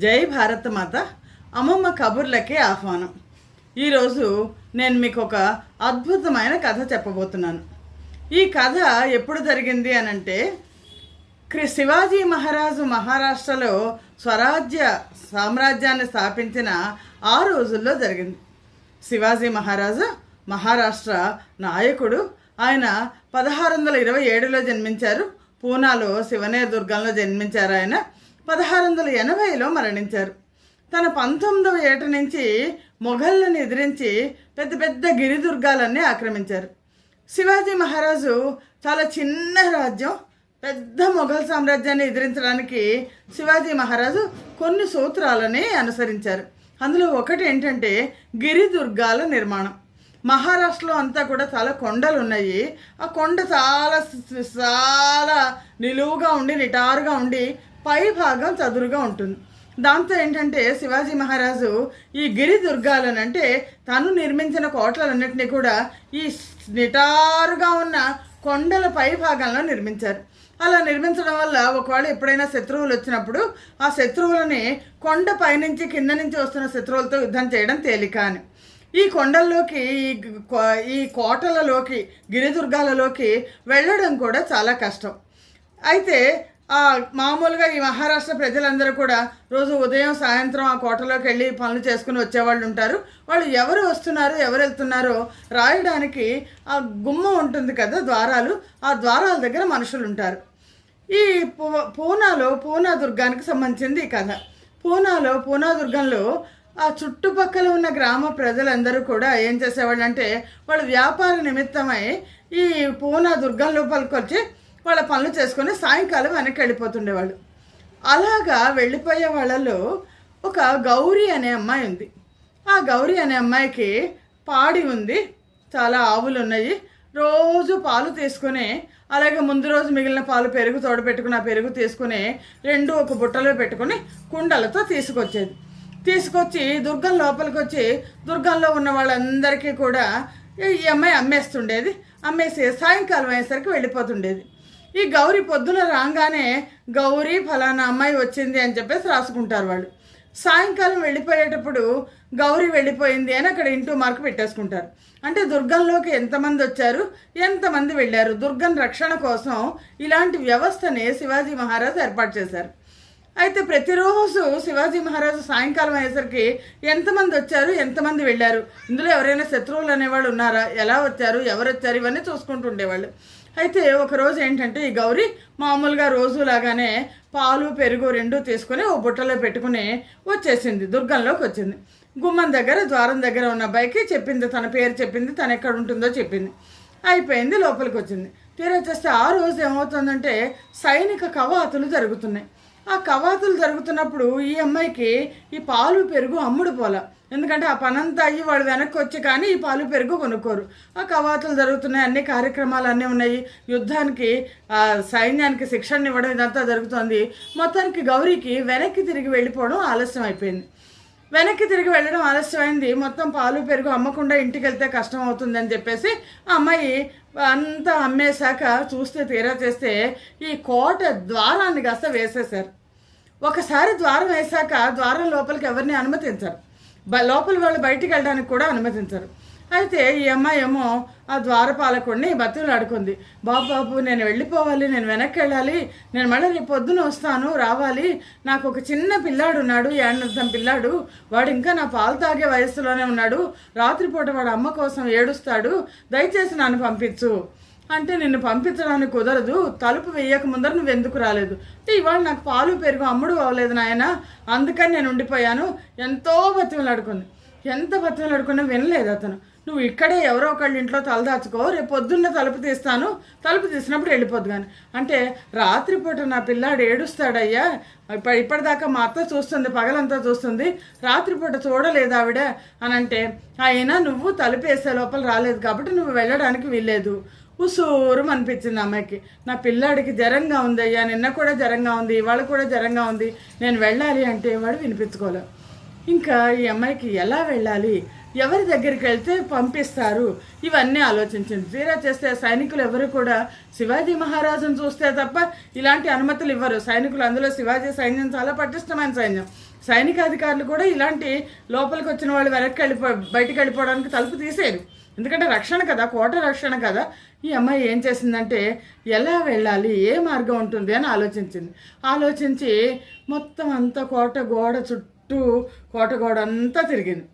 జై భారత మాత. అమ్మమ్మ కబుర్లకి ఆహ్వానం. ఈరోజు నేను మీకు ఒక అద్భుతమైన కథ చెప్పబోతున్నాను. ఈ కథ ఎప్పుడు జరిగింది అని అంటే క్రి- శివాజీ మహారాజు మహారాష్ట్రలో స్వరాజ్య సామ్రాజ్యాన్ని స్థాపించిన ఆ రోజుల్లో జరిగింది. శివాజీ మహారాజు మహారాష్ట్ర నాయకుడు. ఆయన పదహారు వందల ఇరవై ఏడులో జన్మించారు. పూనాలో శివనే దుర్గంలో జన్మించారు ఆయన. పదహారు వందల ఎనభైలో మరణించారు. తన పంతొమ్మిదవ ఏట నుంచి మొఘళ్ళని ఎదిరించి పెద్ద పెద్ద గిరిదుర్గాలన్నీ ఆక్రమించారు. శివాజీ మహారాజు చాలా చిన్న రాజ్యం. పెద్ద మొఘల్ సామ్రాజ్యాన్ని ఎదిరించడానికి శివాజీ మహారాజు కొన్ని సూత్రాలని అనుసరించారు. అందులో ఒకటి ఏంటంటే గిరిదుర్గాల నిర్మాణం. మహారాష్ట్రలో అంతా కూడా చాలా కొండలు ఉన్నాయి ఆ కొండ చాలా చాలా నిలువుగా ఉండి నిటారుగా ఉండి పై భాగం చదురుగా ఉంటుంది. దాంతో ఏంటంటే శివాజీ మహారాజు ఈ గిరి దుర్గాలను అంటే తను నిర్మించిన కోటలన్నింటినీ కూడా ఈ నిటారుగా ఉన్న కొండల పై భాగంలో నిర్మించారు. అలా నిర్మించడం వల్ల ఒకవేళ ఎప్పుడైనా శత్రువులు వచ్చినప్పుడు ఆ శత్రువులని కొండ పైనుంచి కింద నుంచి వస్తున్న శత్రువులతో యుద్ధం చేయడం తేలిక అని. ఈ కొండల్లోకి ఈ ఈ కోటలలోకి గిరిదుర్గాలలోకి వెళ్ళడం కూడా చాలా కష్టం. అయితే మామూలుగా ఈ మహారాష్ట్ర ప్రజలందరూ కూడా రోజు ఉదయం సాయంత్రం ఆ కోటలోకి వెళ్ళి పనులు చేసుకుని వచ్చేవాళ్ళు ఉంటారు. వాళ్ళు ఎవరు వస్తున్నారు ఎవరు వెళ్తున్నారో రాయడానికి ఆ గుమ్మ ఉంటుంది కదా ద్వారాలు ఆ ద్వారాల దగ్గర మనుషులు ఉంటారు. ఈ పూనాలో పూనా దుర్గానికి సంబంధించింది ఈ కథ. పూనాలో పూనా దుర్గంలో ఆ చుట్టుపక్కల ఉన్న గ్రామ ప్రజలందరూ కూడా ఏం చేసేవాళ్ళు అంటే వాళ్ళు వ్యాపార నిమిత్తమై ఈ పూనా దుర్గం లోపలికి వచ్చి వాళ్ళ పనులు చేసుకొని సాయంకాలం వెనక్కి వెళ్ళిపోతుండేవాళ్ళు. అలాగా వెళ్ళిపోయే వాళ్ళలో ఒక గౌరీ అనే అమ్మాయి ఉంది. ఆ గౌరీ అనే అమ్మాయికి పాడి ఉంది చాలా ఆవులు ఉన్నాయి రోజు పాలు తీసుకుని అలాగే ముందు రోజు మిగిలిన పాలు పెరుగు తోడబెట్టుకుని ఆ పెరుగు తీసుకుని రెండు ఒక బుట్టలో పెట్టుకుని కుండలతో తీసుకొచ్చేది. తీసుకొచ్చి దుర్గం లోపలికి వచ్చి దుర్గంలో ఉన్న వాళ్ళందరికీ కూడా ఈ అమ్మాయి అమ్మేస్తుండేది. అమ్మేసి సాయంకాలం అయ్యేసరికి వెళ్ళిపోతుండేది. ఈ గౌరీ పొద్దున రాగానే గౌరీ ఫలానా అమ్మాయి వచ్చింది అని చెప్పేసి రాసుకుంటారు వాళ్ళు. సాయంకాలం వెళ్ళిపోయేటప్పుడు గౌరీ వెళ్ళిపోయింది అని అక్కడ ఇంటూ మార్క్ పెట్టేసుకుంటారు. అంటే దుర్గంలోకి ఎంతమంది వచ్చారు? ఎంతమంది వెళ్ళారు? దుర్గం రక్షణ కోసం ఇలాంటి వ్యవస్థని శివాజీ మహారాజ్ ఏర్పాటు చేశారు. అయితే ప్రతిరోజు శివాజీ మహారాజు సాయంకాలం అయ్యేసరికి ఎంతమంది వచ్చారు? ఎంతమంది వెళ్ళారు? ఇందులో ఎవరైనా శత్రువులు అనేవాళ్ళు ఉన్నారా? ఎలా వచ్చారు? ఎవరు వచ్చారు? ఇవన్నీ చూసుకుంటుండేవాళ్ళు అయితే ఒకరోజు ఏంటంటే ఈ గౌరీ మామూలుగా రోజు లాగానే పాలు పెరుగు రెండు తీసుకొని ఓ బుట్టలో పెట్టుకుని వచ్చేసింది దుర్గంలోకి వచ్చింది. గుమ్మం దగ్గర ద్వారం దగ్గర ఉన్న అబ్బాయికి చెప్పింది తన పేరు చెప్పింది తను ఎక్కడ ఉంటుందో చెప్పింది. అయిపోయింది లోపలికి వచ్చింది. తీరా చేస్తే ఆ రోజు ఏమవుతుందంటే సైనిక కవాతులు జరుగుతున్నాయి. ఆ కవాతులు జరుగుతున్నప్పుడు ఈ అమ్మాయికి ఈ పాలు పెరుగు అమ్ముడు పోలా. ఎందుకంటే ఆ పనంతా అయ్యి వాడు వెనక్కి వచ్చి కానీ ఈ పాలు పెరుగు కొనుక్కోరు. ఆ కవాతులు జరుగుతున్నాయి అన్ని కార్యక్రమాలు అన్నీ ఉన్నాయి. యుద్ధానికి ఆ, సైన్యానికి శిక్షణ ఇవ్వడం ఇదంతా జరుగుతుంది. మొత్తానికి గౌరీకి వెనక్కి తిరిగి వెళ్ళిపోవడం ఆలస్యం అయిపోయింది వెనక్కి తిరిగి వెళ్ళడం ఆలస్యమైంది. మొత్తం పాలు పెరుగు అమ్మకుండా ఇంటికి వెళ్తే కష్టం అవుతుందని చెప్పేసి ఆ అమ్మాయి అంతా అమ్మేశాక చూస్తే తీరా చేస్తే ఈ కోట ద్వారాన్ని కాస్త వేసేశారు. ఒకసారి ద్వారం వేశాక ద్వారం లోపలికి ఎవరిని అనుమతించరు. బ- లోపల వాళ్ళు బయటికి వెళ్ళడానికి కూడా అనుమతించరు. అయితే ఈ అమ్మాయి ఏమో ఆ ద్వారపాలకుడిని బతులు ఆడుకుంది. బాబు బాబు నేను వెళ్ళిపోవాలి నేను వెనక్కి వెళ్ళాలి నేను మళ్ళీ రేపు పొద్దున వస్తాను రావాలి. నాకు ఒక చిన్న పిల్లాడు ఉన్నాడు ఏడనర్థం పిల్లాడు. వాడు ఇంకా నా పాలు తాగే వయస్సులోనే ఉన్నాడు. రాత్రిపూట వాడు అమ్మ కోసం ఏడుస్తాడు. దయచేసి నన్ను పంపించు. అంటే నిన్ను పంపించడానికి కుదరదు. తలుపు వేయక ముందర నువ్వు ఎందుకు రాలేదు? అంటే ఇవాళ నాకు పాలు పెరుగు అమ్ముడు అవ్వలేదు నాయన. అందుకని నేను ఉండిపోయాను. ఎంతో బతిమలాడుకుంది ఎంత బతిమలాడుకున్నా వినలేదు అతను. నువ్వు ఇక్కడే ఎవరో ఒకళ్ళ ఇంట్లో తలదాచుకో రేపు పొద్దున్న తలుపు తీస్తాను. తలుపు తీసినప్పుడు వెళ్ళిపోద్దు కానీ అంటే రాత్రిపూట నా పిల్లాడు ఏడుస్తాడయ్యా. ఇప్ప ఇప్పటిదాకా మా అత్త చూస్తుంది పగలంతా చూస్తుంది. రాత్రిపూట చూడలేదు ఆవిడ. అని అంటే అయినా నువ్వు తలుపు వేసే లోపల రాలేదు కాబట్టి నువ్వు వెళ్ళడానికి వీల్లేదు. ఉసూరం అనిపించింది అమ్మాయికి. నా పిల్లాడికి జ్వరంగా ఉంది అయ్యా నిన్న కూడా జ్వరంగా ఉంది ఇవాళ కూడా జ్వరంగా ఉంది నేను వెళ్ళాలి అంటే వాడు వినిపించుకోలేదు ఇంకా ఈ అమ్మాయికి ఎలా వెళ్ళాలి? ఎవరి దగ్గరికి వెళ్తే పంపిస్తారు? ఇవన్నీ ఆలోచించింది. తీరా చేస్తే సైనికులు ఎవరు కూడా శివాజీ మహారాజును చూస్తే తప్ప ఇలాంటి అనుమతులు ఇవ్వరు. సైనికులు అందులో శివాజీ సైన్యం చాలా పటిష్టమైన సైన్యం. సైనికాధికారులు కూడా ఇలాంటి లోపలికి వచ్చిన వాళ్ళు వెనక్కి వెళ్ళిపో బయటికి వెళ్ళిపోవడానికి తలుపు తీసేరు ఎందుకంటే రక్షణ కదా కోట రక్షణ కదా. ఈ అమ్మాయి ఏం చేసిందంటే ఎలా వెళ్ళాలి ఏ మార్గం ఉంటుంది అని ఆలోచించింది. ఆలోచించి మొత్తం అంతా కోట గోడ చుట్టూ కోట గోడ అంతా తిరిగింది.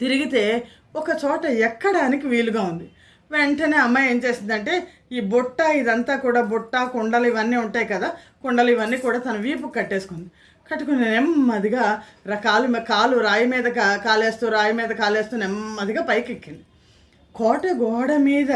తిరిగితే ఒక చోట ఎక్కడానికి వీలుగా ఉంది. వెంటనే అమ్మాయి ఏం చేసిందంటే ఈ బుట్ట ఇదంతా కూడా బుట్ట కుండలు ఇవన్నీ ఉంటాయి కదా కుండలు ఇవన్నీ కూడా తన వీపు కట్టేసుకుంది. కట్టుకుని నెమ్మదిగా ర- కాలు కాలు రాయి మీద కా- కాలేస్తూ రాయి మీద కాలేస్తూ నెమ్మదిగా పైకి ఎక్కింది కోట గోడ మీద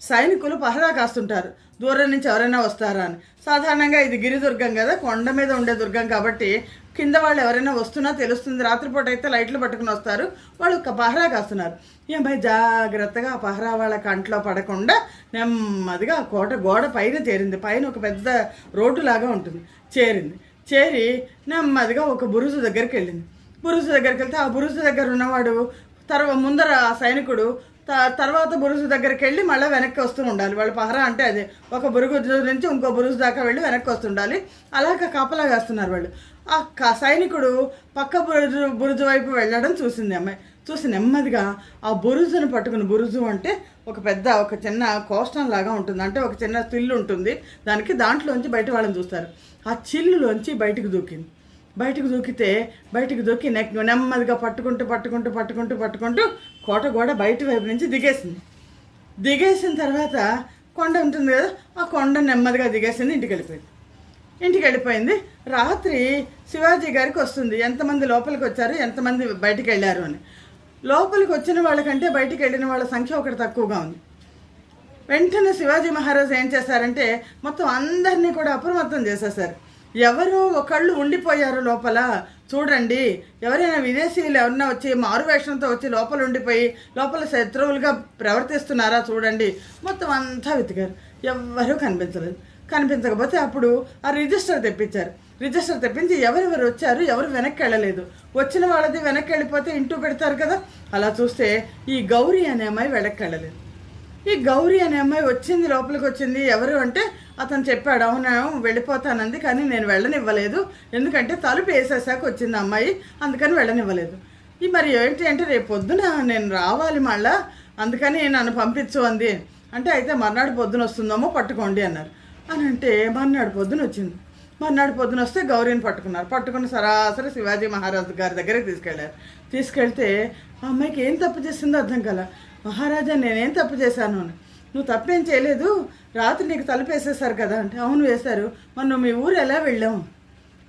సైనికులు పహరా కాస్తుంటారు. దూరం నుంచి ఎవరైనా వస్తారా అని. సాధారణంగా ఇది గిరిదుర్గం కదా కొండ మీద ఉండే దుర్గం కాబట్టి కింద వాళ్ళు ఎవరైనా వస్తున్నా తెలుస్తుంది. రాత్రిపూట అయితే లైట్లు పట్టుకుని వస్తారు. వాళ్ళు ఒక పహరా కాస్తున్నారు. ఈ అమ్మాయి జాగ్రత్తగా ఆ పహరా వాళ్ళ కంట్లో పడకుండా నెమ్మదిగా ఆ కోట గోడ పైన చేరింది. పైన ఒక పెద్ద రోడ్డు లాగా ఉంటుంది. చేరింది. చేరి నెమ్మదిగా ఒక బురుజు దగ్గరికి వెళ్ళింది. బురుజు దగ్గరికి వెళ్తే ఆ బురుజు దగ్గర ఉన్నవాడు తర్వాత ముందర ఆ సైనికుడు తర్వాత బురుజు దగ్గరికి వెళ్ళి మళ్ళీ వెనక్కి వస్తూ ఉండాలి. వాళ్ళు పహరా అంటే అదే ఒక బురుగు నుంచి ఇంకో బురుజు దాకా వెళ్ళి వెనక్కి వస్తుండాలి. అలాగ కాపలా వేస్తున్నారు వాళ్ళు. ఆ క- సైనికుడు పక్క బురుజు బురుజు వైపు వెళ్ళడం చూసింది అమ్మాయి. చూసి నెమ్మదిగా ఆ బురుజును పట్టుకుని బురుజు అంటే ఒక పెద్ద ఒక చిన్న కోస్టం లాగా ఉంటుంది. అంటే ఒక చిన్న చిల్లు ఉంటుంది. దానికి దాంట్లోంచి బయట వాళ్ళని చూస్తారు. ఆ చిల్లులోంచి బయటకు దూకింది. బయటకు దూకితే బయటకు దూకి నెక్ నెమ్మదిగా పట్టుకుంటూ పట్టుకుంటూ పట్టుకుంటూ పట్టుకుంటూ కోట గోడ బయట వైపు నుంచి దిగేసింది. దిగేసిన తర్వాత కొండ ఉంటుంది కదా ఆ కొండ నెమ్మదిగా దిగేసింది ఇంటికి వెళ్ళిపోయింది. ఇంటికి వెళ్ళిపోయింది. రాత్రి శివాజీ గారికి వస్తుంది ఎంతమంది లోపలికి వచ్చారు? ఎంతమంది బయటికి వెళ్ళారు? అని. లోపలికి వచ్చిన వాళ్ళకంటే బయటికి వెళ్ళిన వాళ్ళ సంఖ్య ఒకటి తక్కువగా ఉంది. వెంటనే శివాజీ మహారాజ్ ఏం చేశారంటే మొత్తం అందరినీ కూడా అప్రమత్తం చేసేసారు ఎవరో ఒకళ్ళు ఉండిపోయారు లోపల. చూడండి ఎవరైనా విదేశీయులు ఎవరైనా వచ్చి మారువేషంతో వచ్చి లోపల ఉండిపోయి లోపల శత్రువులుగా ప్రవర్తిస్తున్నారా చూడండి. మొత్తం అంతా వెతికారు. ఎవ్వరూ కనిపించలేదు. కనిపించకపోతే అప్పుడు ఆ రిజిస్టర్ తెప్పించారు. రిజిస్టర్ తెప్పించి ఎవరెవరు వచ్చారు ఎవరు వెనక్కి వెళ్ళలేదు. వచ్చిన వాళ్ళది వెనక్కి వెళ్ళిపోతే ఇంటూ పెడతారు కదా. అలా చూస్తే ఈ గౌరీ అనే అమ్మాయి వెనక్కి వెళ్ళలేదు. ఈ గౌరీ అనే అమ్మాయి వచ్చింది లోపలికి వచ్చింది ఎవరు అంటే అతను చెప్పాడు అవునా వెళ్ళిపోతానంది కానీ నేను వెళ్ళనివ్వలేదు. ఎందుకంటే తలుపు వేసేసాక వచ్చింది అమ్మాయి అందుకని వెళ్ళనివ్వలేదు. ఈ మరి ఏంటి అంటే రేపు పొద్దున నేను రావాలి మళ్ళా అందుకని నన్ను పంపించు అంది. అంటే అయితే మర్నాడు పొద్దున వస్తుందేమో పట్టుకోండి అన్నారు. అని అంటే మర్నాడు పొద్దున వచ్చింది. మర్నాడు పొద్దున వస్తే గౌరీని పట్టుకున్నారు. పట్టుకుని సరాసరి శివాజీ మహారాజు గారి దగ్గరికి తీసుకెళ్ళారు తీసుకెళ్తే ఆ అమ్మాయికి ఏం తప్పు చేసిందో అర్థం కల. మహారాజా నేనేం తప్పు చేశాను అని. నువ్వు తప్పేం చేయలేదు. రాత్రి నీకు తలుపు వేసేసారు కదా అంటే అవును వేశారు. మొన్న మీ ఊరు ఎలా వెళ్ళాము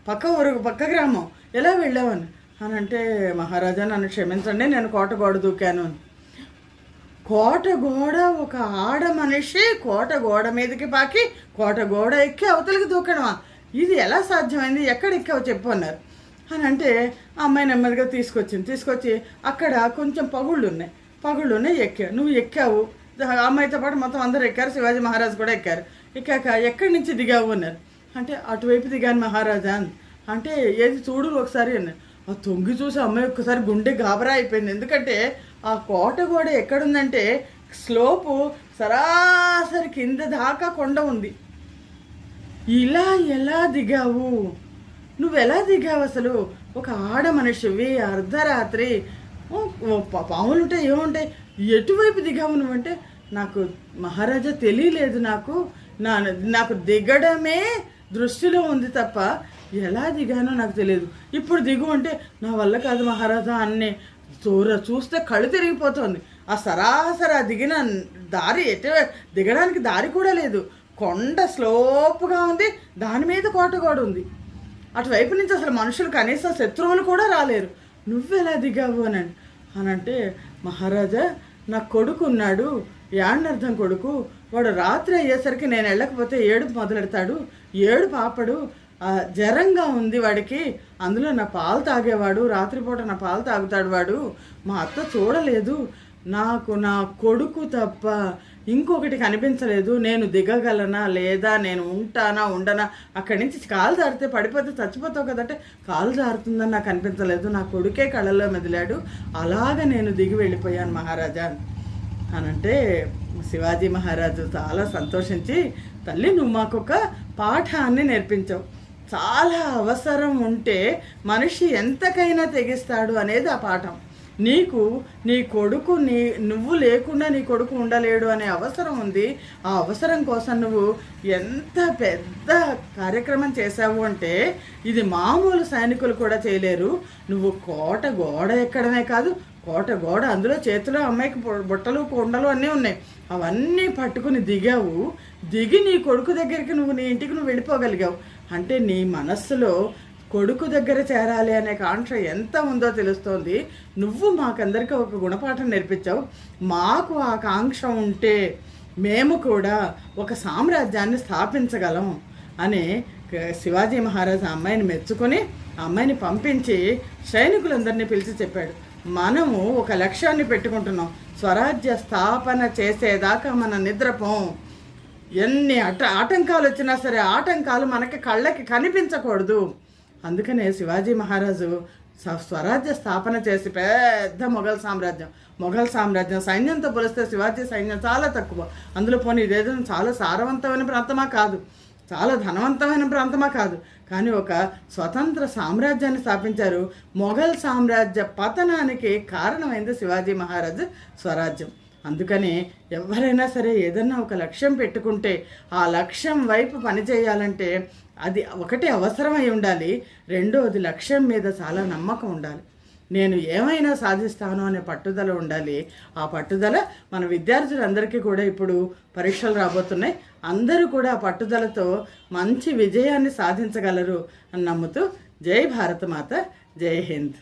పక్క ఊరు పక్క గ్రామం. ఎలా వెళ్ళామని అని. అంటే మహారాజా నన్ను క్షమించండి నేను కోట గోడ దూకాను అని. కోట గోడ ఒక ఆడ మనిషి కోట గోడ మీదకి పాకి కోట గోడ ఎక్కి అవతలికి దూకడమా ఇది ఎలా సాధ్యమైంది? ఎక్కడ ఎక్కావు చెప్పు అన్నారు. అని అంటే ఆ అమ్మాయి నెమ్మదిగా తీసుకొచ్చింది. తీసుకొచ్చి అక్కడ కొంచెం పగుళ్ళు ఉన్నాయి పగుళ్ళు ఉన్నాయి ఎక్కావు. నువ్వు ఎక్కావు. అమ్మాయితో పాటు మొత్తం అందరు ఎక్కారు శివాజీ మహారాజ్ కూడా ఎక్కారు. ఎక్కాక ఎక్కడి నుంచి దిగావు అన్నారు. అంటే అటువైపు దిగాను మహారాజా అని అంటే ఏది చూడు ఒకసారి అన్నారు. ఆ తొంగి చూసి అమ్మాయి ఒక్కసారి గుండె గాబరా అయిపోయింది. ఎందుకంటే ఆ కోట గోడ ఎక్కడుందంటే స్లోపు సరాసరి కింద దాకా కొండ ఉంది. ఇలా ఎలా దిగావు? నువ్వు ఎలా దిగావు అసలు? ఒక ఆడ మనిషివి అర్ధరాత్రి. ఓ, ఉంటాయి ఏముంటాయి? ఎటువైపు దిగావు నువ్వంటే నాకు మహారాజా తెలియలేదు నాకు. నా నాకు దిగడమే దృష్టిలో ఉంది తప్ప ఎలా దిగానో నాకు తెలియదు. ఇప్పుడు దిగు అంటే నా వల్ల కాదు మహారాజా అన్నే. చూర చూస్తే కళ్ళు తిరిగిపోతుంది. ఆ సరాసరి ఆ దిగిన దారి ఎటు దిగడానికి దారి కూడా లేదు. కొండ స్లోప్గా ఉంది. దాని మీద కోట కూడా ఉంది. అటువైపు నుంచి అసలు మనుషులు కనీసం శత్రువులు కూడా రాలేరు. నువ్వెలా దిగావు అని అని అంటే మహారాజా నా కొడుకు ఉన్నాడు కొడుకు? వాడు రాత్రి అయ్యేసరికి నేను వెళ్ళకపోతే ఏడుపు మొదలెడతాడు. ఏడు పాపడు జ్వరంగా ఉంది వాడికి. అందులో నా పాలు తాగేవాడు. రాత్రిపూట నా పాలు తాగుతాడు వాడు. మా అత్త చూడలేదు. నాకు నా కొడుకు తప్ప ఇంకొకటి కనిపించలేదు. నేను దిగగలనా లేదా? నేను ఉంటానా ఉండనా? అక్కడి నుంచి కాలు జారితే పడిపోతే చచ్చిపోతావు కదంటే కాలు జారుతుందని నాకు అనిపించలేదు. నా కొడుకే కళ్ళల్లో మెదిలాడు. అలాగ నేను దిగి వెళ్ళిపోయాను మహారాజా. అని అంటే శివాజీ మహారాజు చాలా సంతోషించి తల్లి నువ్వు మాకొక పాఠాన్ని నేర్పించావు. చాలా అవసరం ఉంటే మనిషి ఎంతకైనా తెగిస్తాడు అనేది ఆ పాఠం. నీకు నీ కొడుకు నీ నువ్వు లేకుండా నీ కొడుకు ఉండలేడు అనే అవసరం ఉంది. ఆ అవసరం కోసం నువ్వు ఎంత పెద్ద కార్యక్రమం చేశావు అంటే ఇది మామూలు సైనికులు కూడా చేయలేరు. నువ్వు కోట గోడ ఎక్కడమే కాదు కోట గోడ అందులో చేతిలో అమ్మాయికి బుట్టలు కొండలు అన్నీ ఉన్నాయి. అవన్నీ పట్టుకుని దిగావు. దిగి నీ కొడుకు దగ్గరికి నువ్వు నీ ఇంటికి నువ్వు వెళ్ళిపోగలిగావు. అంటే నీ మనస్సులో కొడుకు దగ్గర చేరాలి అనే కాంక్ష ఎంత ఉందో తెలుస్తోంది. నువ్వు మాకందరికీ ఒక గుణపాఠం నేర్పించావు. మాకు ఆ కాంక్ష ఉంటే మేము కూడా ఒక సామ్రాజ్యాన్ని స్థాపించగలం అని శివాజీ మహారాజ్ ఆ అమ్మాయిని మెచ్చుకొని ఆ అమ్మాయిని పంపించి సైనికులందరినీ పిలిచి చెప్పాడు. మనము ఒక లక్ష్యాన్ని పెట్టుకుంటున్నాం. స్వరాజ్య స్థాపన చేసేదాకా మన నిద్రపోం. ఎన్ని అట ఆటంకాలు వచ్చినా సరే ఆటంకాలు మనకి కళ్ళకి కనిపించకూడదు. అందుకనే శివాజీ మహారాజు స- స్వరాజ్య స్థాపన చేసి పెద్ద మొఘల్ సామ్రాజ్యం. మొఘల్ సామ్రాజ్యం సైన్యంతో పోలిస్తే శివాజీ సైన్యం చాలా తక్కువ. అందులో పోనీ ఇదేదో చాలా సారవంతమైన ప్రాంతమా కాదు. చాలా ధనవంతమైన ప్రాంతమా కాదు. కానీ ఒక స్వతంత్ర సామ్రాజ్యాన్ని స్థాపించారు. మొఘల్ సామ్రాజ్య పతనానికి కారణమైంది శివాజీ మహారాజు స్వరాజ్యం. అందుకని ఎవరైనా సరే ఏదన్నా ఒక లక్ష్యం పెట్టుకుంటే ఆ లక్ష్యం వైపు పనిచేయాలంటే అది ఒకటి అవసరమై ఉండాలి. రెండోది లక్ష్యం మీద చాలా నమ్మకం ఉండాలి. నేను ఏమైనా సాధిస్తాను అనే పట్టుదల ఉండాలి. ఆ పట్టుదల మన విద్యార్థులందరికీ కూడా ఇప్పుడు పరీక్షలు రాబోతున్నాయి. అందరూ కూడా ఆ పట్టుదలతో మంచి విజయాన్ని సాధించగలరు అని నమ్ముతూ జై భారత మాత జై హింద్.